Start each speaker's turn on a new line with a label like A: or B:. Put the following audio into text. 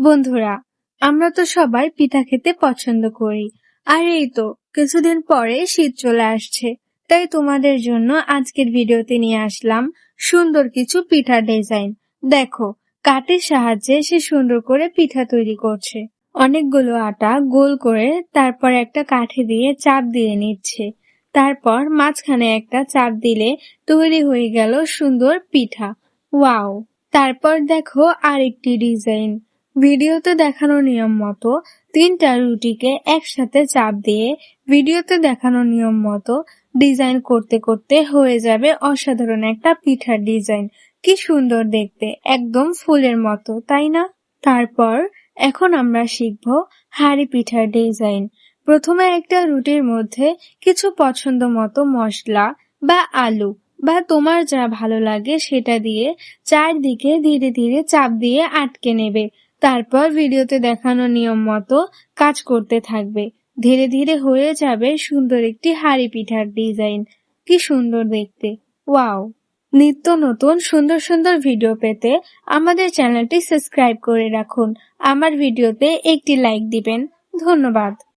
A: বন্ধুরা, আমরা তো সবাই পিঠা খেতে পছন্দ করি। আর এই তো, কিছুদিন পরে শীত চলে আসছে। তাই তোমাদের জন্য আজকের ভিডিওতে নিয়ে আসলাম সুন্দর কিছু পিঠার ডিজাইন। দেখো, কাঠের সাহায্যে সে সুন্দর করে পিঠা তৈরি করছে। অনেকগুলো আটা গোল করে তারপর একটা কাঠে দিয়ে চাপ দিয়ে নিচ্ছে। তারপর মাঝখানে একটা চাপ দিলে তৈরি হয়ে গেল সুন্দর পিঠা। ওয়াও! তারপর দেখো আরেকটি ডিজাইন। ভিডিওতে দেখানো নিয়ম মতো তিনটা রুটিকে একসাথে চাপ দিয়ে ভিডিওতে দেখানো নিয়ম মতো ডিজাইন করতে করতে হয়ে যাবে অসাধারণ একটা পিঠার ডিজাইন। কি সুন্দর দেখতে, একদম ফুলের মতো, তাই না? তারপর এখন আমরা শিখব হাড়ি পিঠার ডিজাইন। প্রথমে একটা রুটির মধ্যে কিছু পছন্দ মতো মশলা বা আলু বা তোমার যা ভালো লাগে সেটা দিয়ে চারদিকে ধীরে ধীরে চাপ দিয়ে আটকে নেবে। তারপর ভিডিওতে দেখানো নিয়ম মতো কাজ করতে থাকবে। ধীরে ধীরে হয়ে যাবে সুন্দর একটি হাড়ি পিঠার ডিজাইন। কি সুন্দর দেখতে। ওয়াও। নিত্য নতুন সুন্দর সুন্দর ভিডিও পেতে আমাদের চ্যানেলটি সাবস্ক্রাইব করে রাখুন। আমার ভিডিওতে একটি লাইক দিবেন। ধন্যবাদ।